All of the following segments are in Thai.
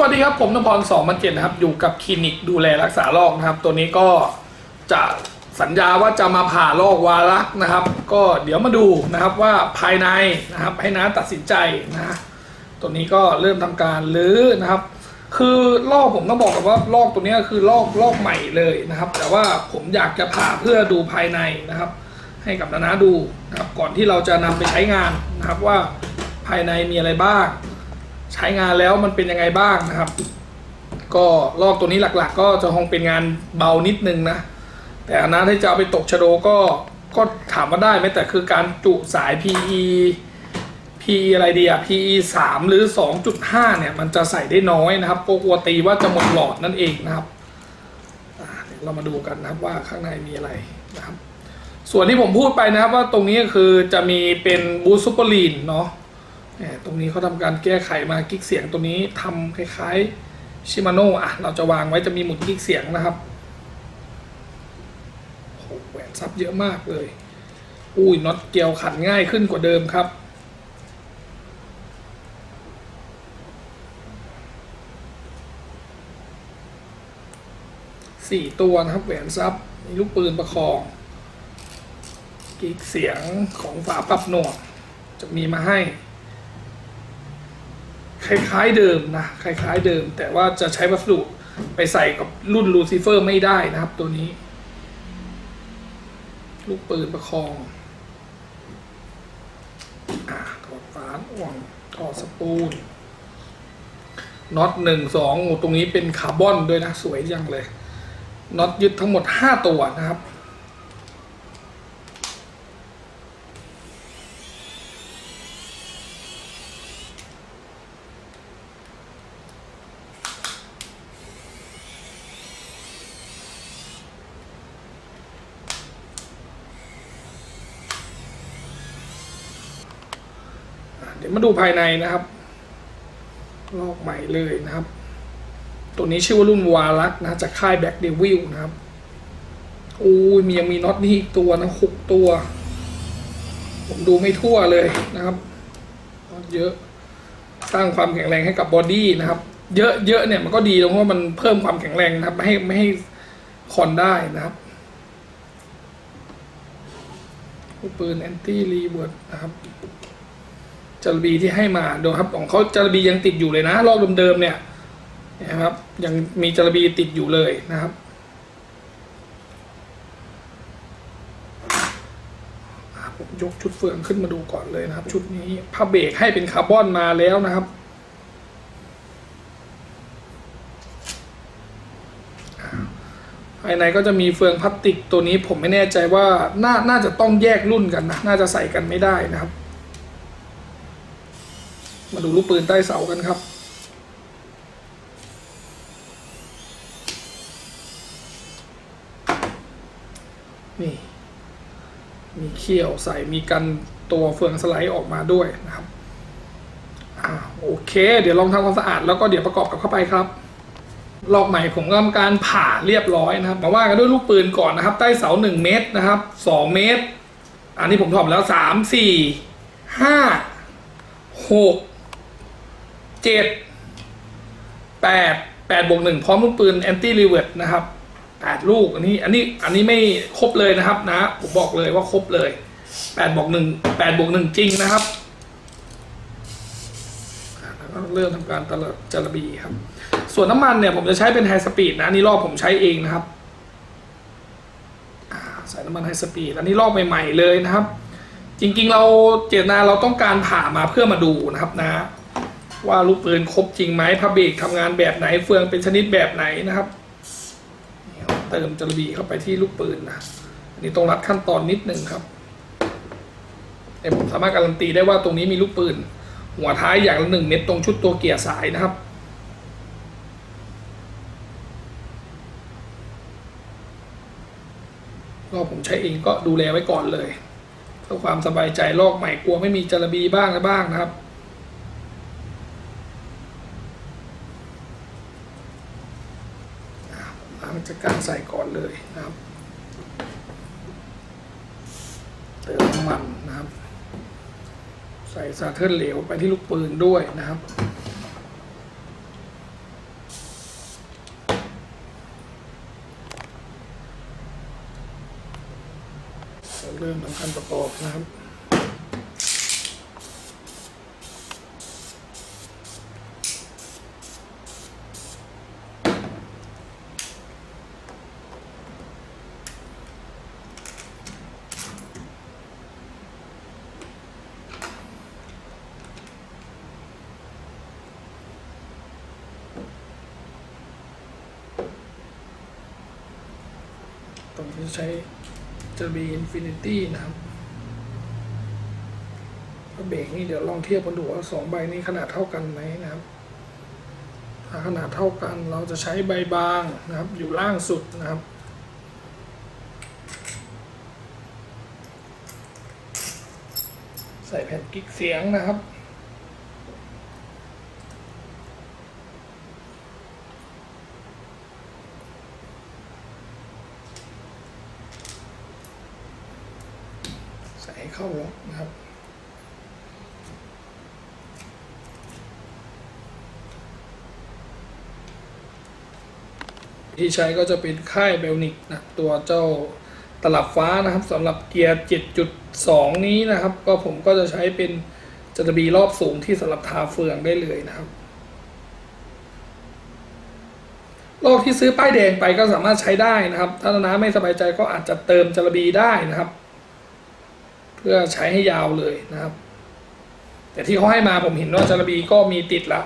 วัสดีครับ ผมนพรสองมันเจ็ดนะครับ อยู่กับคลินิกดูแลรักษาโรคนะครับ ตัวนี้ก็จะสัญญาว่าจะมาผ่าโรควารักนะครับ ก็เดี๋ยวมาดูนะครับว่าภายในนะครับให้น้าตัดสินใจนะตัวนี้ก็เริ่มทำการรื้อนะครับ คือลอกผมต้องบอกกับว่าลอกตัวนี้คือลอกลอกใหม่เลยนะครับ แต่ว่าผมอยากจะผ่าเพื่อดูภายในนะครับ ให้กับนานาดูนะครับ ก่อนที่เราจะนำไปใช้งานนะครับว่าภายในมีอะไรบ้าง ใช้งานแล้วมันเป็นยังไงบ้างนะครับ ก็ลอกตัวนี้หลักๆ ก็จะคงเป็นงานเบานิดนึงนะ แต่อันนั้นที่จะเอาไปตกชโดก็ก็ถามว่าได้ไหมแต่คือการจุสาย PE PE อะไรดีอะ PE 3 หรือ 2.5 เนี่ย มันจะใส่ได้น้อยนะครับก็กลัวตีว่าจะหมดหลอดนั่นเองนะครับเดี๋ยวเรามาดูกันนะครับว่าข้างในมีอะไรนะครับ ส่วนที่ผมพูดไปนะครับว่าตรงนี้คือจะมีเป็นบูซูเปอร์ลีนเนาะ ตรงนี้เขาทำการแก้ไขมากิ๊กเสียงตัวนี้ทำคล้ายๆชิมาโน่อะเราจะวางไว้จะมีหมุดกิ๊กเสียงนะครับโอ้โหแหวนซับเยอะมากเลย อุ้ยน็อตเกลียวขันง่ายขึ้นกว่าเดิมครับสี่ตัวนะครับแหวนซับมีลูกปืนประคองกิ๊กเสียงของฝาปรับหน่วงจะมีมาให้ คล้ายๆเดิมนะ คล้ายๆเดิม แต่ว่าจะใช้วัสดุไปใส่กับรุ่นลูซิเฟอร์ไม่ได้นะครับตัวนี้ ลูกปืนประคองอ่าถอดฝาอ่วงถอดสปูลน็อตหนึ่งสองตรงนี้เป็นคาร์บอนด้วยนะ สวยจังเลยน็อตยึดทั้งหมดห้าตัวนะครับ เดี๋ยวมาดูภายในนะครับ ลอกใหม่เลยนะครับ ตัวนี้ชื่อว่ารุ่นวาลักนะจากค่ายแบ็กเดวิลนะครับโอ้ยมียังมีน็อตนี่อีกตัวนะหกตัว ผมดูไม่ทั่วเลยนะครับน็อตเยอะ สร้างความแข็งแรงให้กับบอดี้นะครับ เยอะเยอะเนี่ยมันก็ดีตรงว่ามันเพิ่มความแข็งแรงนะครับ ไม่ให้ไม่ให้คอนได้นะครับปืนแอนตี้รีเวิร์ดนะครับ จารบีที่ให้มาดูครับของเขาจารบียังติดอยู่เลยนะรอบเดิมๆเนี่ยนะครับ ยังมีจารบีติดอยู่เลยนะครับผมยกชุดเฟืองขึ้นมาดูก่อนเลยนะครับ ชุดนี้ผ้าเบรกให้เป็นคาร์บอนมาแล้วนะครับภายในก็จะมีเฟืองพลาสติกตัวนี้ผมไม่แน่ใจว่าน่าน่าจะต้องแยกรุ่นกันนะ น่าจะใส่กันไม่ได้นะครับ มาดูลูกปืนใต้เสากันครับ นี่ มีเขี้ยวใส่มีกันตัวเฟืองสไลด์ออกมาด้วยนะครับอ่าโอเค เดี๋ยวลองทำความสะอาดแล้วก็เดี๋ยวประกอบกับเข้าไปครับลอกใหม่ผมก็ทำการผ่าเรียบร้อยนะครับมาว่ากันด้วยลูกปืนก่อนนะครับ ใต้เสาหนึ่งเมตรนะครับสองเมตร อันนี้ผมถอดแล้วสามสี่ห้าหก เจ็ดแปดแปดบวกหนึ่งพร้อมลูกปืนแอนตี้รีเวิร์ดนะครับแปดลูกอันนี้อันนี้อันนี้ไม่ครบเลยนะครับนะผมบอกเลยว่าครบเลยแปดบวกหนึ่งแปดบวกหนึ่งจริงนะครับแล้วก็เริ่มทำการตะละจระบีครับ ส่วนน้ำมันเนี่ยผมจะใช้เป็นไฮสปีดนะนี่รอบผมใช้เองนะครับใส่น้ำมันไฮสปีดอันนี้รอบใหม่ ๆ เลยนะครับ จริงๆเราเจตนาเราต้องการผ่ามาเพื่อมาดูนะครับนะ ว่าลูกปืนครบจริงไหมพระเบรกทำงานแบบไหนเฟืองเป็นชนิดแบบไหนนะครับนี่ครับเติมจระบีเข้าไปที่ลูกปืนนะอันนี้ต้องรัดขั้นตอนนิดนึงครับแต่ผมสามารถการันตีได้ว่าตรงนี้มีลูกปืน หัวท้ายอย่างละหนึ่งเม็ดตรงชุดตัวเกียร์สายนะครับก็ผมใช้เองก็ดูแลไว้ก่อนเลยเพื่อความสบายใจลอกใหม่กลัวไม่มีจระบีบ้างอะไรบ้างนะครับ จากการใส่ก่อนเลยนะครับ เติมน้ำมันนะครับ ใส่สาเทิร์นเหลวไปที่ลูกปืนด้วยนะครับเริ่มทำการประกอบนะครับ ตรงนี้ใช้จะมี Infinity นะครับเบรกนี่เดี๋ยวลองเทียบกันดูว่าสองใบนี้ขนาดเท่ากันไหมนะครับ ถ้าขนาดเท่ากันเราจะใช้ใบบางนะครับ อยู่ล่างสุดนะครับ ใส่แผ่นกิ๊กเสียงนะครับ ใส่ให้ เข้าล็อกนะครับ ที่ใช้ก็จะเป็นค่ายเบลนิกนะตัวเจ้าตลับฟ้านะครับสำหรับเกียร์ 7.2 นี้นะครับ ก็ผมก็จะใช้เป็นจะตบีรอบสูงที่สำหรับทาเฟืองได้เลยนะครับลอกที่ซื้อป้ายแดงไปก็สามารถใช้ได้นะครับ ถ้าน้าไม่สบายใจก็อาจจะเติมจระบีได้นะครับ เพื่อใช้ให้ยาวเลยนะครับ แต่ที่เขาให้มาผมเห็นว่าจรบีก็มีติดแล้ว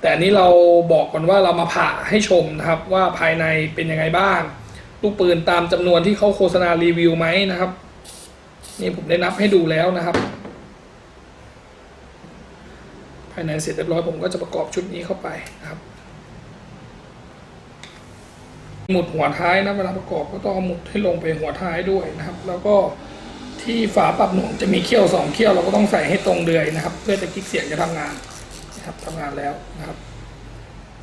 แต่นี้เราบอกก่อนว่าเรามาผ่าให้ชมนะครับ ว่าภายในเป็นยังไงบ้าง ลูกปืนตามจำนวนที่เขาโฆษณารีวิวไหมนะครับ นี่ผมได้นับให้ดูแล้วนะครับ ภายในเสร็จเรียบร้อยผมก็จะประกอบชุดนี้เข้าไปนะครับหมุดหัวท้ายนะเวลาประกอบก็ต้องหมุดให้ลงไปหัวท้ายด้วยนะครับ แล้วก็ ที่ฝาปรับหน่วงจะมีเขี้ยวสองเขี้ยวเราก็ต้องใส่ให้ตรงเดือยนะครับ เพื่อจะกิ๊กเสียงจะทำงานนะครับทำงานแล้วนะครับ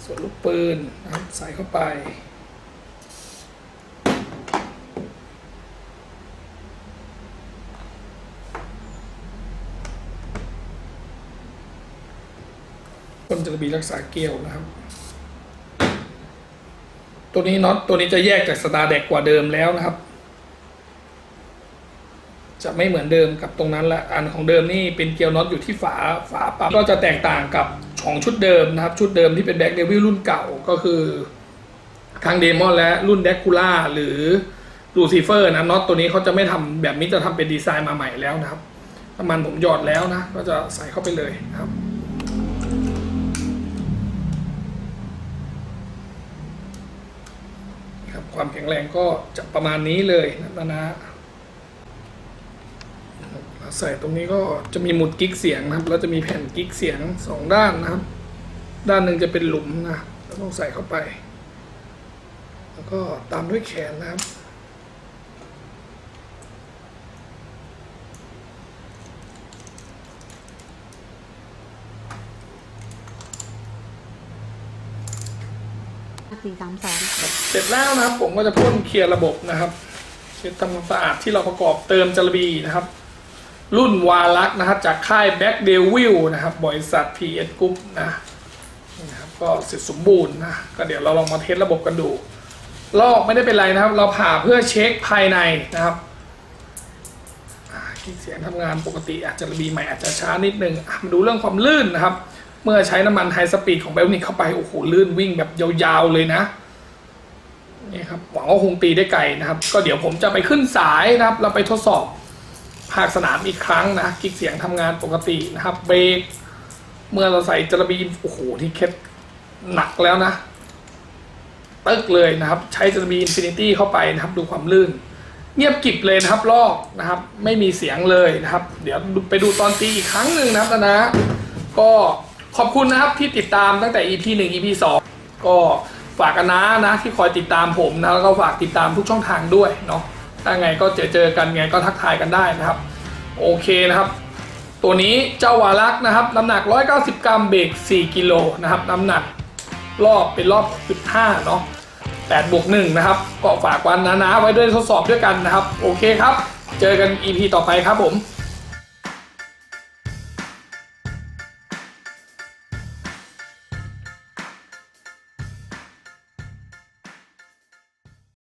ส่วนลูกปืนนะครับใส่เข้าไปคนจะมีรักษาเกลียวนะครับ ตัวนี้น็อตตัวนี้จะแยกจากสตาร์เด็กกว่าเดิมแล้วนะครับ จะไม่เหมือนเดิมกับตรงนั้นละอันของเดิมนี่เป็นเกลียวน็อตอยู่ที่ฝาฝาปั๊มก็จะแตกต่างกับของชุดเดิมนะครับ ชุดเดิมที่เป็นแบ็กเดวิลรุ่นเก่าก็คือทางเดมอนและรุ่นเดคูล่าหรือลูซิเฟอร์นะน็อตตัวนี้เขาจะไม่ทำแบบนี้จะทำเป็นดีไซน์มาใหม่แล้วนะครับน้ำมันผมหยอดแล้วนะ ก็จะใส่เข้าไปเลยนะครับ ครับ ความแข็งแรงก็จะประมาณนี้เลยนะนะ ใส่ตรงนี้ก็จะมีหมุดกิ๊กเสียงนะครับแล้วจะมีแผ่นกิ๊กเสียงสองด้านนะครับ ด้านหนึ่งจะเป็นหลุมนะเราต้องใส่เข้าไป แล้วก็ตามด้วยแขนนะครับสี่สามสองเสร็จแล้วนะครับ ผมก็จะพ่นเคลียร์ระบบนะครับเช็ดทำความสะอาดที่เราประกอบเติมจระบีนะครับ รุ่นวาลักนะครับจากค่ายแบ็กเดวิลนะครับบริษัท PS Group นะนี่นะครับก็เสร็จสมบูรณ์นะ ก็เดี๋ยวเราลองมาเทสระบบกันดู ลอกไม่ได้เป็นไรนะครับ เราผ่าเพื่อเช็คภายในนะครับเสียงทำงานปกติอาจจะระบีใหม่อาจจะช้านิดนึงมาดูเรื่องความลื่นนะครับ เมื่อใช้น้ำมันไฮสปีดของเบลนิกเข้าไป โอ้โห ลื่นวิ่งแบบยาวๆเลยนะนี่ครับหวังว่าคงตีได้ไกลนะครับ ก็เดี๋ยวผมจะไปขึ้นสายนะครับ เราไปทดสอบ ภาคสนามอีกครั้งนะกิ๊กเสียงทำงานปกตินะครับเบรกเมื่อเราใส่จระบีโอ้โหที่เคล็ดหนักแล้วนะตึกเลยนะครับ ใช้จระบีอินฟินิตี้เข้าไปนะครับ ดูความลื่น เงียบกริบเลยนะครับลอกนะครับ ไม่มีเสียงเลยนะครับ เดี๋ยวไปดูตอนตีอีกครั้งหนึ่งนะครับนะ ก็ขอบคุณนะครับที่ติดตามตั้งแต่ EP 1 EP 2 ก็ฝากกันนะนะที่คอยติดตามผมนะแล้วก็ฝากติดตามทุกช่องทางด้วยเนาะ ถ้าไงก็เจอเจอกันไงก็ทักทายกันได้นะครับ โอเคนะครับ ตัวนี้เจ้าวาลักนะครับน้ำหนัก 190 กรัมเบรก4กิโลนะครับน้ำหนักรอบเป็นรอบ15เนาะ8บวก1นะครับก็ฝากวันนะนะไว้ด้วยทดสอบด้วยกันนะครับ โอเคครับ เจอกัน EP ต่อไปครับผม